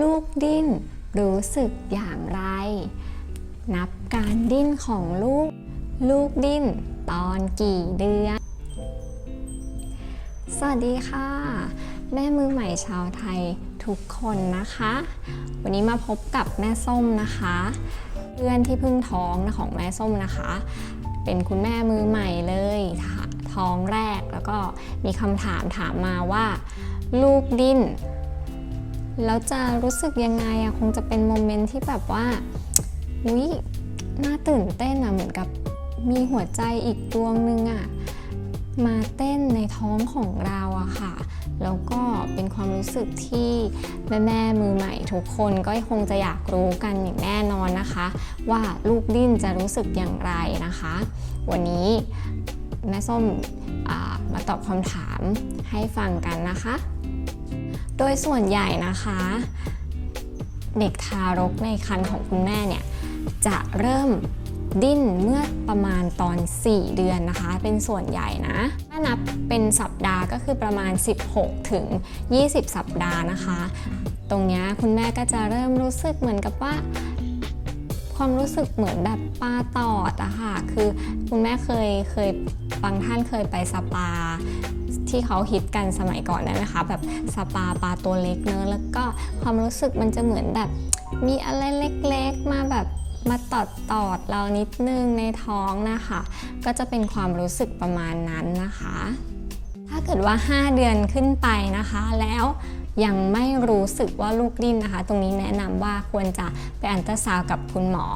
ลูกดิ้นรู้สึกอย่างไร นับการดิ้นของลูก ลูกดิ้นตอนกี่เดือน สวัสดีค่ะ แม่มือใหม่ชาวไทยทุกคนนะคะ วันนี้มาพบกับแม่ส้มนะคะ เพื่อนที่เพิ่งท้องนะของแม่ส้มนะคะ เป็นคุณแม่มือใหม่เลยท้องแรกแล้วก็มีคำถามถามมาว่า ลูกดิ้น แล้วจะรู้สึกยังไงอะคงจะเป็นโมเมนต์ที่แบบว่าอุ๊ยน่าตื่นเต้นอะเหมือนกับมีหัวใจอีกดวงนึงอะมาเต้นในท้องของเราอะค่ะ แล้วก็เป็นความรู้สึกที่แม่แม่มือใหม่ทุกคนก็คงจะอยากรู้กันอย่างแน่นอนนะคะ ว่าลูกดิ้นจะรู้สึกอย่างไรนะคะ วันนี้แม่ส้มมาตอบคำถามให้ฟังกันนะคะ โดยส่วนใหญ่นะคะ เด็กทารกในครรภ์ของคุณแม่เนี่ยจะเริ่มดิ้นเมื่อประมาณตอน 4 เดือนนะคะ เป็นส่วนใหญ่นะ ถ้านับเป็นสัปดาห์ก็คือประมาณ 16 ถึง 20 สัปดาห์นะคะ ตรงนี้คุณแม่ก็จะเริ่มรู้สึกเหมือนกับว่า ความรู้สึกเหมือนแบบปลาตอดอะค่ะ คือคุณแม่เคยเคยบางท่านเคยไปสปา ที่เขาฮิตกันสมัยก่อนได้ไหมคะแบบสปาปลาตัวเล็กเนอะแล้วก็ความรู้สึกมันจะเหมือนแบบ มีอะไรเล็กๆมาแบบมาตอดตอดเรานิดนึงในท้องนะคะ ก็จะเป็นความรู้สึกประมาณนั้นนะคะ ถ้าเกิดว่า 5 เดือนขึ้นไปนะคะ แล้วยังไม่รู้สึกว่าลูกดิ้นนะคะ ตรงนี้แนะนำว่าควรจะไปอันตราซาวกับคุณหมอ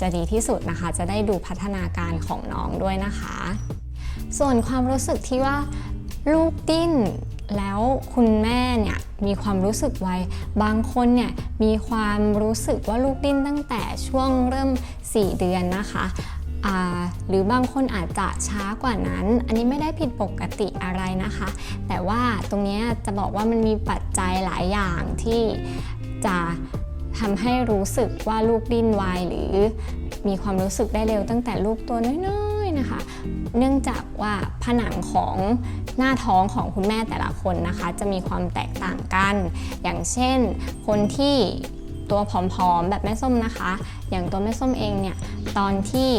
จะดีที่สุดนะคะ จะได้ดูพัฒนาการของน้องด้วยนะคะ ส่วนความรู้สึกที่ว่า ลูกดิ้นแล้วคุณแม่เนี่ยมีความรู้สึกไว บางคนเนี่ยมีความรู้สึกว่าลูกดิ้นตั้งแต่ช่วงเริ่ม 4 เดือนนะคะหรือบางคนอาจจะช้ากว่านั้น อันนี้ไม่ได้ผิดปกติอะไรนะคะ แต่ว่าตรงนี้จะบอกว่ามันมีปัจจัยหลายอย่างที่จะทำให้รู้สึกว่าลูกดิ้นไวหรือมีความรู้สึกได้เร็วตั้งแต่ลูกตัวน้อยๆนะคะ เนื่องจากว่าผนังของ หน้าท้องของคุณแม่แต่ละคนนะคะ จะมีความแตกต่างกัน อย่างเช่น คนที่ตัวผอมๆแบบแม่ส้มนะคะ อย่างตัวแม่ส้มเองเนี่ยตอนที่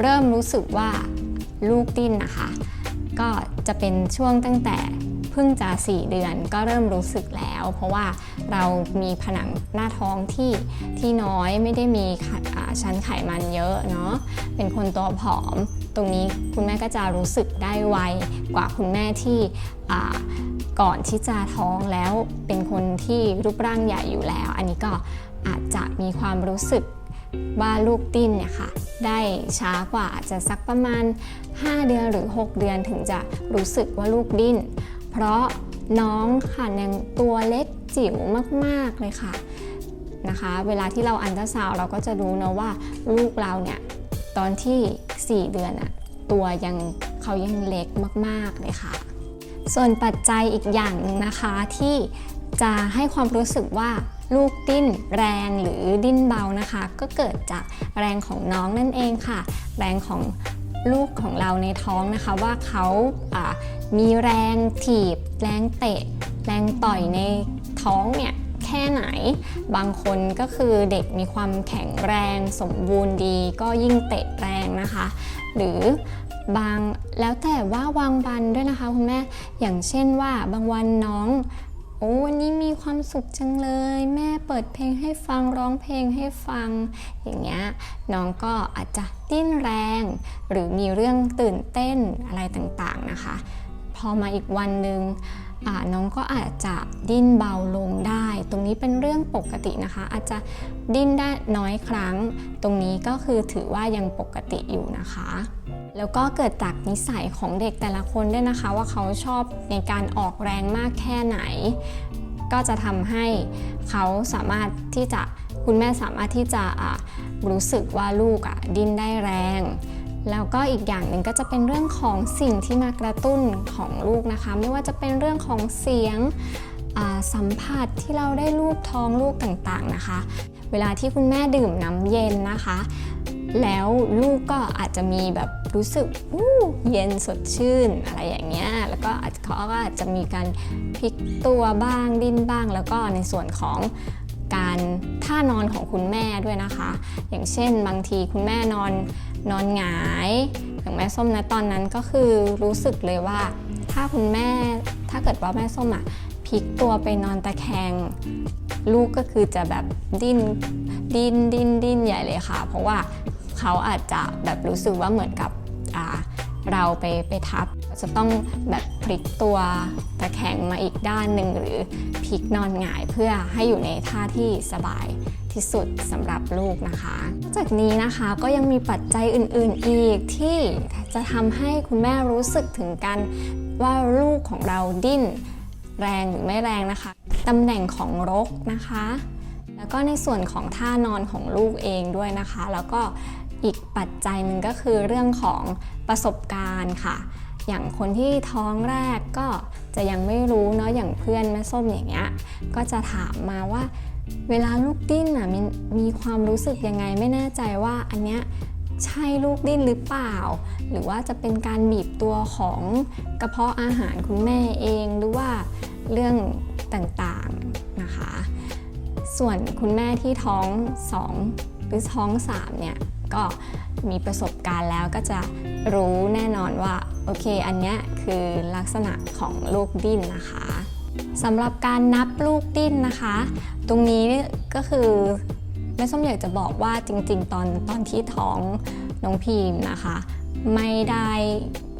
เริ่มรู้สึกว่าลูกดิ้นนะคะ ก็จะเป็นช่วงตั้งแต่เพิ่งจะ 4 เดือนก็เริ่มรู้สึกแล้ว เพราะว่าเรามีผนังหน้าท้องที่ที่น้อยไม่ได้มีชั้นไขมันเยอะเนาะเป็นคนตัวผอม ตรงนี้คุณแม่ก็จะรู้สึกได้ไวกว่าคุณแม่ที่ก่อนที่จะท้องแล้วเป็นคนที่รูปร่างใหญ่อยู่แล้ว อันนี้ก็อาจจะมีความรู้สึกว่าลูกติ้นเนี่ยค่ะได้ช้ากว่าอาจจะสักประมาณ 5 เดือนหรือ 6 เดือนถึงจะรู้สึกว่าลูกดิ้น เพราะน้องค่ะยังตัวเล็กจิ๋วมาก ๆ เลยค่ะนะคะ เวลาที่เราอันตราซาวเราก็จะรู้นะว่าลูกเราเนี่ย ตอนที่ 4 เดือนอะตัวยังเขายังเล็กมากๆเลยค่ะ ส่วนปัจจัยอีกอย่างนึงนะคะที่จะให้ความรู้สึกว่าลูกดิ้นแรงหรือดิ้นเบานะคะ ก็เกิดจากแรงของน้องนั่นเองค่ะ แรงของลูกของเราในท้องนะคะว่าเขาอ่ามีแรงถีบ แรงเตะ แรงต่อยในท้องเนี่ย แค่ไหน บางคนก็คือเด็กมีความแข็งแรงสมบูรณ์ดี ก็ยิ่งเตะแรงนะคะ หรือบางแล้วแต่ว่าวางบันด้วยนะคะคุณแม่ อย่างเช่นว่าบางวันน้องโอ้วันนี้มีความสุขจังเลย แม่เปิดเพลงให้ฟังร้องเพลงให้ฟัง อย่างเงี้ยน้องก็อาจจะดิ้นแรง หรือมีเรื่องตื่นเต้นอะไรต่างๆนะคะ พอมาอีกวันหนึ่งน้องก็อาจจะดิ้นเบาลงได้ ตรงนี้เป็นเรื่องปกตินะคะ อาจจะดิ้นได้น้อยครั้ง ตรงนี้ก็คือถือว่ายังปกติอยู่นะคะ แล้วก็เกิดจากนิสัยของเด็กแต่ละคนด้วยนะคะ ว่าเขาชอบในการออกแรงมากแค่ไหน ก็จะทำให้เขาสามารถที่จะคุณแม่สามารถที่จะะรู้สึกว่าลูกดิ้นได้แรง แล้วก็อีกอย่างหนึ่งก็จะเป็นเรื่องของสิ่งที่มากระตุ้นของลูกนะคะ ไม่ว่าจะเป็นเรื่องของเสียงสัมผัสที่เราได้ลูบท้องลูกต่างๆนะคะ เวลาที่คุณแม่ดื่มน้ำเย็นนะคะ แล้วลูกก็อาจจะมีแบบรู้สึกอู้เย็นสดชื่นอะไรอย่างเงี้ยแล้วก็อาจเขาก็อาจจะมีการพลิกตัวบ้างดิ้นบ้าง แล้วก็ในส่วนของการท่านอนของคุณแม่ด้วยนะคะ อย่างเช่น บางทีคุณแม่นอน นอนหงายอย่างแม่ส้มนะตอนนั้นก็คือรู้สึกเลยว่า ถ้าคุณแม่ถ้าเกิดว่าแม่ส้มอะพลิกตัวไปนอนตะแคง ลูกก็คือจะแบบดิ้นดิ้นดิ้นดิ้นใหญ่เลยค่ะ เพราะว่าเขาอาจจะแบบรู้สึกว่าเหมือนกับเราไปไปทับ จะต้องแบบพลิกตัวตะแคงมาอีกด้านหนึ่งหรือพลิกนอนหงายเพื่อให้อยู่ในท่าที่สบาย ที่สุดสำหรับลูกนะคะนอกจากนี้นะคะก็ยังมีปัจจัยอื่นๆอีกที่จะทำให้คุณแม่รู้สึกถึงกันว่าลูกของเราดิ้นแรงหรือไม่แรงนะคะตำแหน่งของรกนะคะ แล้วก็ในส่วนของท่านอนของลูกเองด้วยนะคะ แล้วก็อีกปัจจัยหนึ่งก็คือเรื่องของประสบการณ์ค่ะ อย่างคนที่ท้องแรกก็จะยังไม่รู้เนาะอย่างเพื่อนแม่ส้มอย่างเงี้ยก็จะถามมาว่า เวลาลูกดิ้นอะมีมีความรู้สึกยังไงไม่แน่ใจว่าอันเนี้ยใช่ลูกดิ้นหรือเปล่า หรือว่าจะเป็นการบีบตัวของกระเพาะอาหารคุณแม่เองหรือว่าเรื่องต่างๆนะคะ ส่วนคุณแม่ที่ท้อง 2 หรือท้อง 3 เนี่ยก็มีประสบการณ์แล้วก็จะรู้แน่นอนว่า โอเค อันเนี้ยคือลักษณะของลูกดิ้นนะคะ สำหรับการนับลูกดิ้นนะคะ ตรงนี้ก็คือแม่ส้มอยากจะบอกว่าจริงๆ ตอนตอนที่ท้องน้องพีมนะคะ ไม่ได้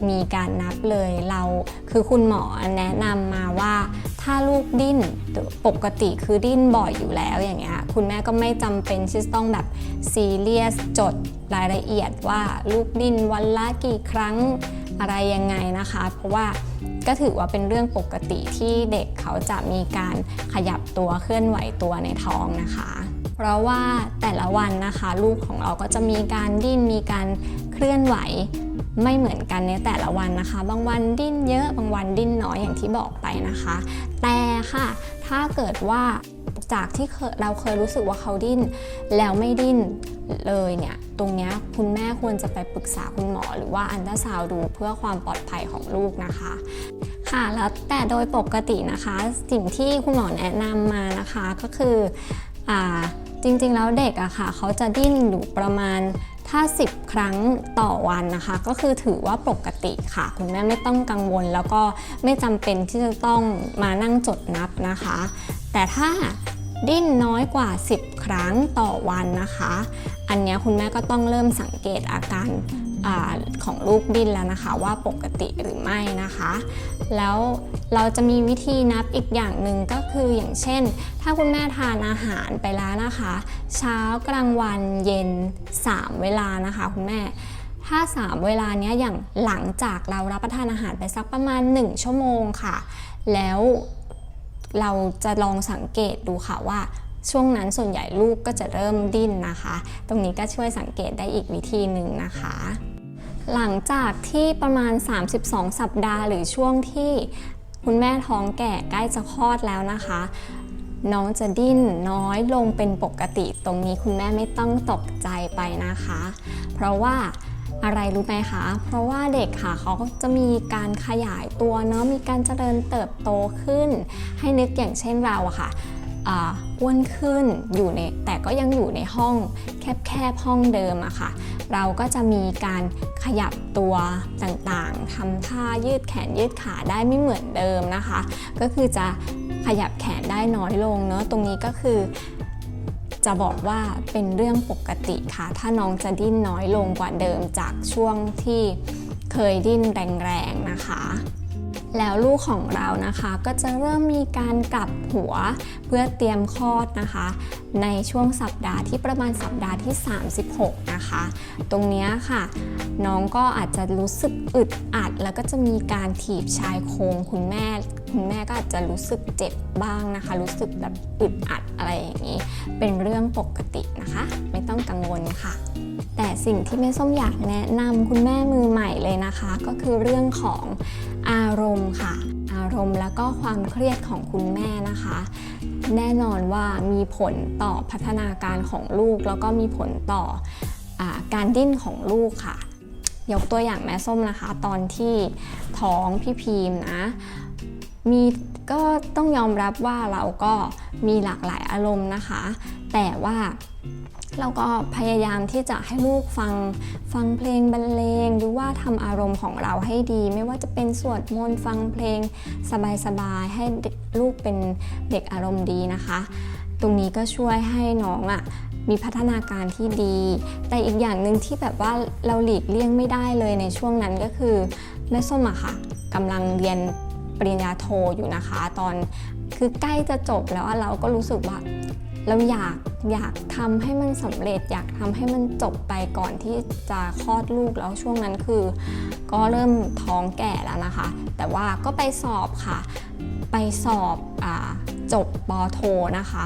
มีการนับเลยเราคือคุณหมอแนะนำมาว่า ถ้าลูกดิ้นปกติคือดิ้นบ่อยอยู่แล้วอย่างเงี้ยคุณแม่ก็ไม่จำเป็นที่จะต้องแบบซีเรียสจดรายละเอียดว่าลูกดิ้นวันละกี่ครั้งอะไรยังไงนะคะ เพราะว่า ก็ถือว่าเป็นเรื่องปกติที่เด็กเขาจะมีการขยับตัวเคลื่อนไหวตัวในท้องนะคะ เพราะว่าแต่ละวันนะคะลูกของเราก็จะมีการดิ้นมีการเคลื่อนไหวไม่เหมือนกันในแต่ละวันนะคะ บางวันดิ้นเยอะ บางวันดิ้นน้อยอย่างที่บอกไปนะคะ แต่ค่ะ ถ้าเกิดว่า จากที่เราเคยรู้สึกว่าเขาดิ้น แล้วไม่ดิ้นเลยเนี่ย ตรงเนี้ยคุณแม่ควรจะไปปรึกษาคุณหมอ หรือว่าอันตราซาวดูเพื่อความปลอดภัยของลูกนะคะค่ะแล้วแต่โดยปกตินะคะสิ่งที่คุณหมอแนะนำมานะคะก็คืออ่าจริงๆแล้วเด็กอะค่ะเขาจะดิ้นอยู่ประมาณถ้า 10 ครั้งต่อวันนะคะ ก็คือถือว่าปกติค่ะ คุณแม่ไม่ต้องกังวลแล้วก็ไม่จำเป็นที่จะต้องมานั่งจดนับนะคะ แต่ถ้า ดิ้นน้อยกว่า 10 ครั้งต่อวันนะคะ อันนี้คุณแม่ก็ต้องเริ่มสังเกตอาการอของลูกดิ้นแล้วนะคะ ว่าปกติหรือไม่นะคะ แล้วเราจะมีวิธีนับอีกอย่างหนึ่งก็คืออย่างเช่น ถ้าคุณแม่ทานอาหารไปแล้วนะคะ เช้ากลางวันเย็น 3 เวลานะคะคุณแม่ถ้า 3 เวลานี้อย่างหลังจากเรารับประทานอาหารไปสักประมาณ 1 ชั่วโมงค่ะ แล้ว เราจะลองสังเกตดูค่ะว่าช่วงนั้นส่วนใหญ่ลูกก็จะเริ่มดิ้นนะคะ ตรงนี้ก็ช่วยสังเกตได้อีกวิธีหนึ่งนะคะ หลังจากที่ประมาณ 32 สัปดาห์ หรือช่วงที่คุณแม่ท้องแก่ใกล้จะคลอดแล้วนะคะ น้องจะดิ้นน้อยลงเป็นปกติ ตรงนี้คุณแม่ไม่ต้องตกใจไปนะคะ เพราะว่า อะไรรู้ไหมคะ เพราะว่าเด็กค่ะเขาก็จะมีการขยายตัวเนาะ มีการเจริญเติบโตขึ้น ให้นึกอย่างเช่นเราอะค่ะอ่าอ้วนขึ้นอยู่ในแต่ก็ยังอยู่ในห้องแคบๆห้องเดิมอะค่ะ เราก็จะมีการขยับตัวต่างๆทำท่ายืดแขนยืดขาได้ไม่เหมือนเดิมนะคะ ก็คือจะขยับแขนได้น้อยลงเนาะตรงนี้ก็คือ จะบอกว่าเป็นเรื่องปกติค่ะ ถ้าน้องจะดิ้นน้อยลงกว่าเดิมจากช่วงที่เคยดิ้นแรงๆนะคะ แล้วลูกของเรานะคะก็จะเริ่มมีการกลับหัวเพื่อเตรียมคลอดนะคะ ในช่วงสัปดาห์ที่ประมาณสัปดาห์ที่ 36 นะคะ ตรงนี้ค่ะ น้องก็อาจจะรู้สึกอึดอัด แล้วก็จะมีการถีบชายโครงคุณแม่ คุณแม่ก็อาจจะรู้สึกเจ็บบ้างนะคะ รู้สึกแบบอึดอัดอะไรอย่างนี้ เป็นเรื่องปกตินะคะ ไม่ต้องกังวลค่ะแต่สิ่งที่แม่ส้มอยากแนะนำคุณแม่มือใหม่เลยนะคะ ก็คือเรื่องของ อารมณ์ค่ะ อารมณ์แล้วก็ความเครียดของคุณแม่นะคะ แน่นอนว่ามีผลต่อพัฒนาการของลูก แล้วก็มีผลต่ออการดิ้นของลูกค่ะ ยกตัวอย่างแม่ส้มนะคะ ตอนที่ท้องพี่พีมนะมีก็ต้องยอมรับว่าเราก็มีหลากหลายอารมณ์นะคะ แต่ว่า เราก็พยายามที่จะให้ลูกฟังฟังเพลงบรรเลงหรือว่าทำอารมณ์ของเราให้ดี ไม่ว่าจะเป็นสวดมนต์ฟังเพลง สบายๆ ให้ลูกเป็นเด็กอารมณ์ดีนะคะ ตรงนี้ก็ช่วยให้น้องอะ่ะมีพัฒนาการที่ดี แต่อีกอย่างหนึ่งที่แบบว่าเราหลีกเลี่ยงไม่ได้เลยในช่วงนั้นก็คือแม่ส้มอะค่ะกำลังเรียนปริญญาโทอยู่นะคะ ตอนคือใกล้จะจบแล้วเราก็รู้สึกว่า เราอยากอยากทำให้มันสำเร็จ อยากทำให้มันจบไปก่อนที่จะคลอดลูกแล้วช่วงนั้นคือ ก็เริ่มท้องแก่แล้วนะคะ แต่ว่าก็ไปสอบค่ะ ไปสอบอจบปโทนะคะ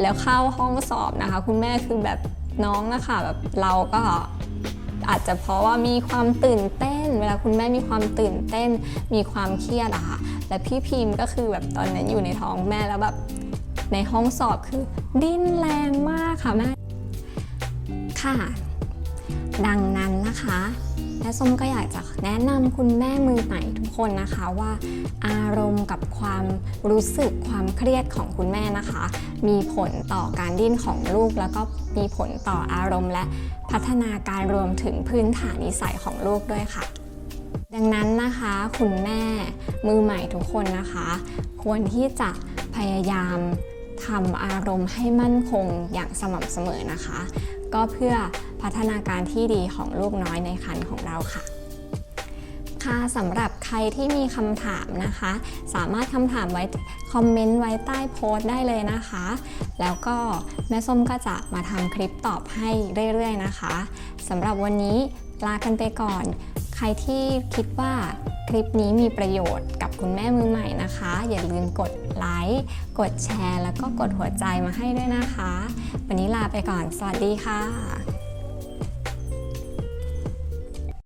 แล้วเข้าห้องสอบนะคะ คุณแม่คือแบบน้องนะคะแบบเราก็อาจจะเพราะว่ามีความตื่นเต้น เวลาคุณแม่มีความตื่นเต้น มีความเครียดอะค่ะและพี่พิมพ์ก็คือแบบตอนนั้นอยู่ในท้องแม่แล้วแบบ ในห้องสอบคือดิ้นแรงมากค่ะแม่ค่ะ ดังนั้นนะคะแม่ส้มก็อยากจะแนะนำคุณแม่มือใหม่ทุกคนนะคะว่า อารมณ์กับความรู้สึกความเครียดของคุณแม่นะคะ มีผลต่อการดิ้นของลูก แล้วก็มีผลต่ออารมณ์ และพัฒนาการรวมถึงพื้นฐานนิสัยของลูกด้วยค่ะ ดังนั้นนะคะคุณแม่มือใหม่ทุกคนนะคะ ควรที่จะพยายาม ทำอารมณ์ให้มั่นคงอย่างสม่ำเสมอนะคะ ก็เพื่อพัฒนาการที่ดีของลูกน้อยในครรภ์ของเราค่ะค่ะสำหรับใครที่มีคำถามนะคะ สามารถคำถามไว้คอมเมนต์ไว้ใต้โพสต์ได้เลยนะคะ แล้วก็แม่ส้มก็จะมาทำคลิปตอบให้เรื่อยๆนะคะสำหรับวันนี้ลากันไปก่อน ใครที่คิดว่าคลิปนี้มีประโยชน์กับ คุณแม่มือใหม่นะคะ อย่าลืมกดไลค์ กดแชร์ แล้วก็กดหัวใจมาให้ด้วยนะคะ วันนี้ลาไปก่อน สวัสดีค่ะ